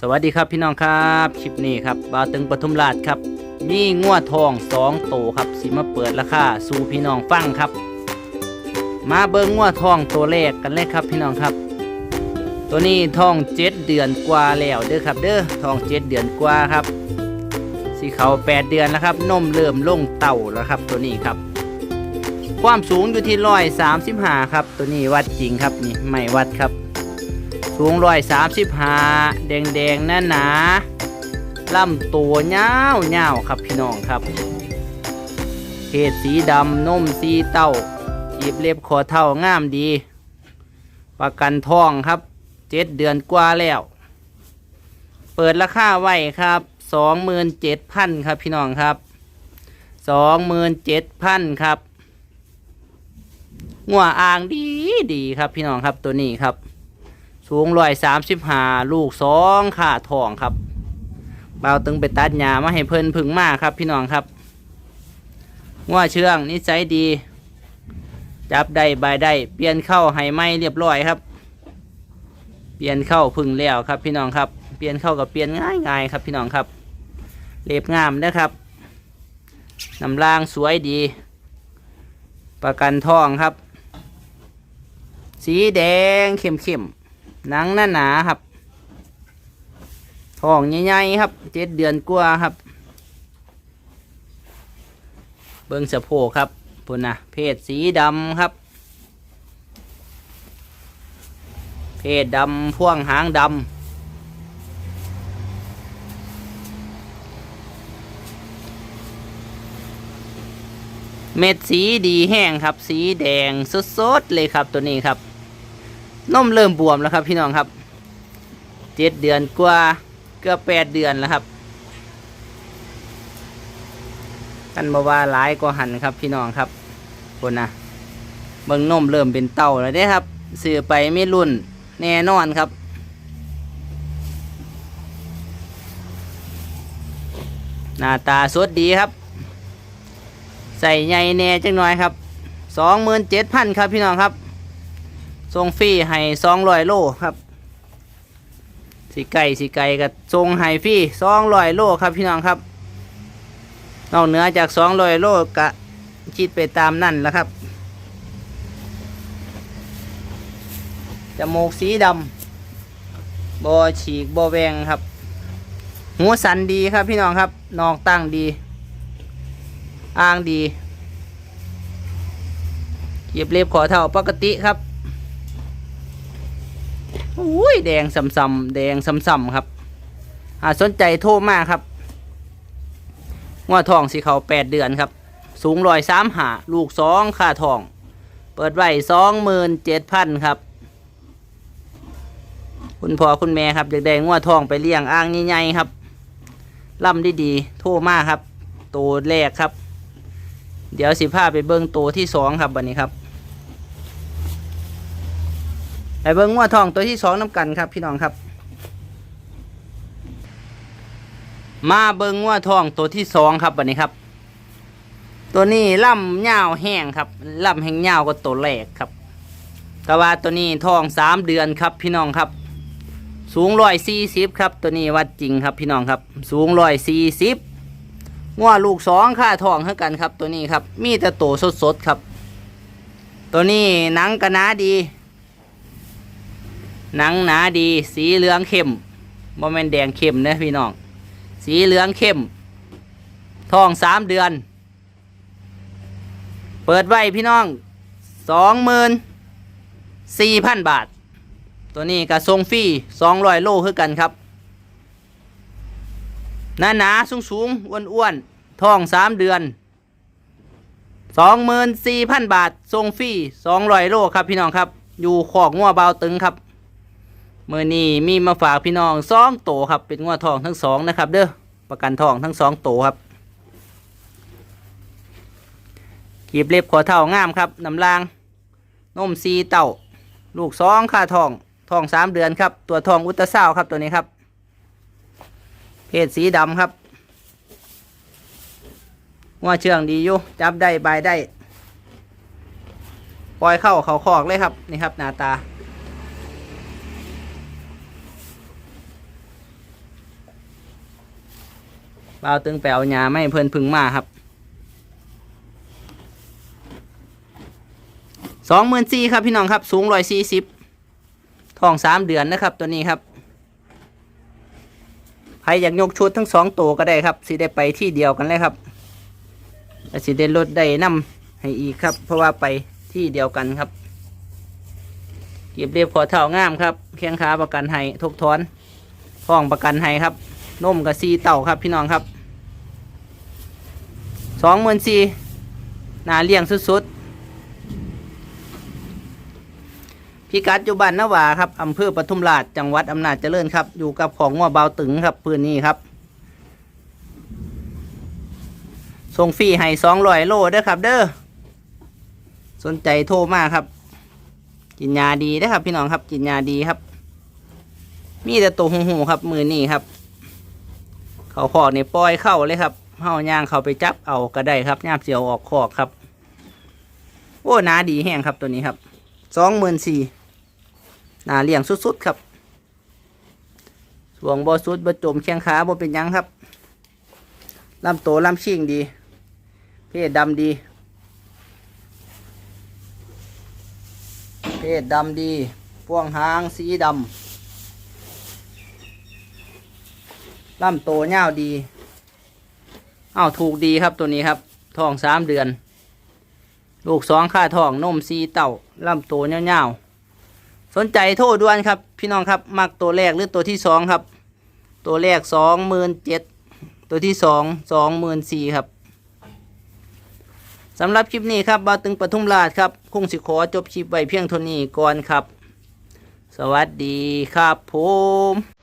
สวัสดีครับพี่น้องครับคลิปนี้ครับบาวตึงปทุมราชครับ มีงัวทองสองโตวครับสิมาเปิดราคาสู่พี่น้องฟังครับ มาเบิ้งงัวทองตัวแรกกันเลยครับพี่น้องครับ ตัวนี้ทองเจ็ดเดือนกว่าแล้วเด้อครับ เด้อทองเจ็ดเดือนกว่าครับสีเขาแปดเดือนแล้วครับนมเริ่มลงเต่าแล้วครับ ตัวนี้ครับ ความสูงอยู่ที่ร้อยสามสิบห้าครับ ตัวนี้วัดจริงครับนี่ไม่วัดครับ สูงร้อยสามสิบห้าแดงแดงหนาหนาลำตัวเงาเงาครับพี่น้องครับเพศสีดำนมสีเต้าจีบเล็บคอเท่างามดี ประกันทองครับเจ็ดเดือนกว่าแล้ว เปิดราคาไว้ครับสองหมื่นเจ็ดพันครับพี่น้องครับสองหมื่นเจ็ดพันครับงัวอ่างดีดีครับพี่น้องครับตัวนี้ครับ สูงร้อยสามสิบห้าลูกสองขาทองครับเบาตึงไปตัดหญ้ามาให้เพิ่นพึ่งมากครับ พี่น้องครับงัวเชื่องนิสัยดี จับได้ใบได้เปลี่ยนเข้าให้ไม่เรียบร้อยครับ เปลี่ยนเข้าพึ่งแล้วครับ พี่น้องครับ เปลี่ยนเข้ากับเปลี่ยนง่ายง่ายครับ พี่น้องครับเรียบงามนะครับน้ำล่างสวยดี ประกันทองครับ สีแดงเข้มๆ หนังหนาหนาครับท้องใหญ่ๆครับเจ็ดเดือนกว่าครับ เบิ้งสะโพกครับพุ่นนะเพศสีดำครับ เพศดำพ่วงหางดำเม็ดสีดีแห้งครับ สีแดงสดๆเลยครับตัวนี้ครับ นมเริ่มบวมแล้วครับพี่น้องครับเจ็ดเดือนกว่าเกือบแปดเดือนแล้วครับกันบาว่าหลายก็หันครับพี่น้องครับคนนะเบิ่งนมเริ่มเป็นเต่าแล้วเด้ครับซื้อไปไม่รุ่นแน่นอนครับหน้าตาสดดีครับ ใส่ใหญ่แน่จังหน่อยครับสองหมื่นเจ็ดพันครับพี่น้องครับ ส่งฟรีให้สองร้อยโลครับสีไก่สีไก่กับส่งให้ฟรีสองร้อยโลครับพี่น้องครับนอกเหนือจากสองร้อยโลกะคิดไปตามนั่นแล้วครับจมูกสีดำบอฉีกบอแวงครับ หูสันดีครับพี่น้องครับนอกตั้งดีอ้างดีเก็บเล็บขอเท่าปกติครับ อุ้ยแดงซ้ำๆแดงซ้ำๆครับหาสนใจโทรมาครับงัวทองสีเขาแปดเดือนครับ สูงรอยสามหาลูกสองค่าทอง เปิดไว้สองหมื่นเจ็ดพันครับ คุณพ่อคุณแม่ครับอยากได้งัวทองไปเลี้ยงอ่างใหญ่ๆครับล่ำดีๆโทรมาครับ ตัวแรกครับ เดี๋ยวสิพาไปเบิ้งตัวที่สองครับวันนี้ครับ ไปเบิ้งงัวทองตัวที่สองน้ำกันครับพี่น้องครับ มาเบิ้งงัวทองตัวที่สองครับวันนี้ครับ ตัวนี้ล่ำยาวแห้งครับล่ำแห้งยาวกว่าตัวแรกครับแต่ว่าตัวนี้ทองสามเดือนครับพี่น้องครับ สูงร้อยสี่สิบครับ ตัวนี้วัดจริงครับพี่น้องครับ สูงร้อยสี่สิบงัวลูกสองค่าทองเท่ากันครับ ตัวนี้ครับ มีแต่โตสดๆครับ ตัวนี้หนังกระนาดี หนังหนาดี สีเหลืองเข้มโมเมนแดงเข้มนะพี่น้อง สีเหลืองเข้ม ทองสามเดือน เปิดไว้พี่น้องสองหมื่นสี่พันบาท ตัวนี้กับทรงฟรีสองร้อยโลคือกันครับ หนาหนาสูงสูงอ้วนอ้วนๆทองสามเดือนสองหมื่นสี่พันบาททรงฟรีสองร้อยโลครับพี่น้องครับ อยู่ขอกงัวเบาตึงครับ มื่อนี้มีมาฝากพี่น้องสองโตครับ เป็นงัวทองทั้งสองนะครับ เด้อประกันทองทั้งสองโตครับกีบเล็บขอเท่างามครับน้ำลางนมซีเต่า ลูกสองค่าทองทองสามเดือนครับ ตัวทองอุตสาวครับตัวนี้ครับ เพศสีดำครับงัวเชื่องดีอยู่จับได้ใบได้ ปล่อยเข้าเขาคอกเลยครับ นี่ครับหน้าตา บ่าวตึงไปเอาหญ้าไม่เพิ่นพึ่งมาครับสองหมื่นสี่ครับพี่น้องครับ สูงร้อยสี่สิบทองสามเดือนนะครับตัวนี้ครับใครอยากยกชุดทั้งสองตัวก็ได้ครับสิได้ไปที่เดียวกันเลยครับและสิได้ลดได้นำให้อีกครับ เพราะว่าไปที่เดียวกันครับเก็บเรียบขอเท่างามครับแข้งขาประกันให้ทุกทอนท้องประกันให้ครับนมกับซีเต่าครับพี่น้องครับ สองหมื่นสี่นาเลี้ยงสุดๆพิกัดอยู่บ้านนาวาครับอำเภอปทุมราชจังหวัดอำนาจเจริญครับ อยู่กับของงัวเบาตึงครับพื้นนี้ครับส่งฟรีให้สองร้อยโลเด้อครับ เด้อสนใจโทรมาครับ กินยาดีนะครับ พี่น้องครับ กินยาดีครับ มีแต่ตัวหูหูครับมือนี่ครับ เขาขอกนี่ปล่อยเข้าเลยครับ เฮาย่างเขาไปจับเอาก็ได้ครับย่ามเสียวออกขอกครับ โอ้หนาดีแห้งครับตัวนี้ครับสองหมื่นสี่นาเลี้ยงสุดๆครับสวงบอสุดบจมแข้งขาบเป็นยังครับลำโตลำชิงดี เพศดำดี เพศดำดีพ่วงหางสีดำลำโตเง่าดี อ้าวถูกดีครับตัวนี้ครับทองสามเดือน ลูกสองค่าทองนมสีเต่าลำโตเงาวๆสนใจโทษด่วนครับ พี่น้องครับ มักตัวแรกหรือตัวที่สองครับ ตัวแรกสองหมื่นเจ็ดตัวที่สองสองหมื่นสี่ครับสำหรับคลิปนี้ครับบาตึงปทุมราชครับคงสิขอจบคลิปไว้เพียงเท่านี้ก่อนครับ สวัสดีครับผม